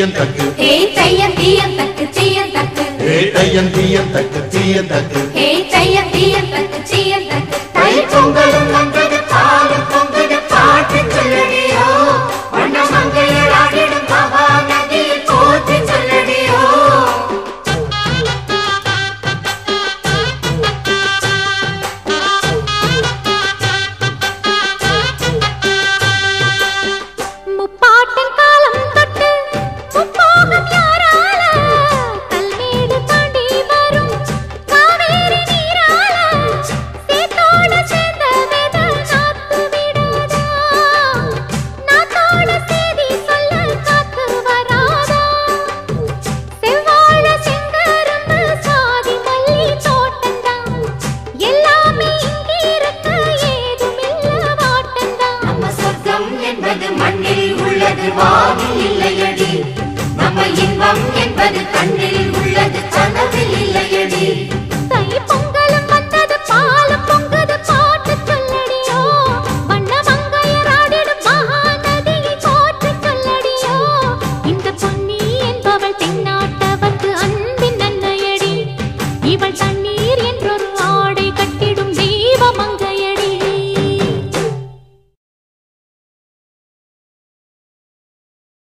தீயன் தக்கு. ஏ தையன் தீயன் தக்கு தீயன் தக்கு. ஏ தையன் தீயன் தக்கு தீயன் தக்கு. என்பது மண்ணில் உள்ளது வாவில் இல்லையடி. நம்ம இன்பம் என்பது கண்ணில் உள்ளது கனவில் இல்லையடி. இவள் தண்ணி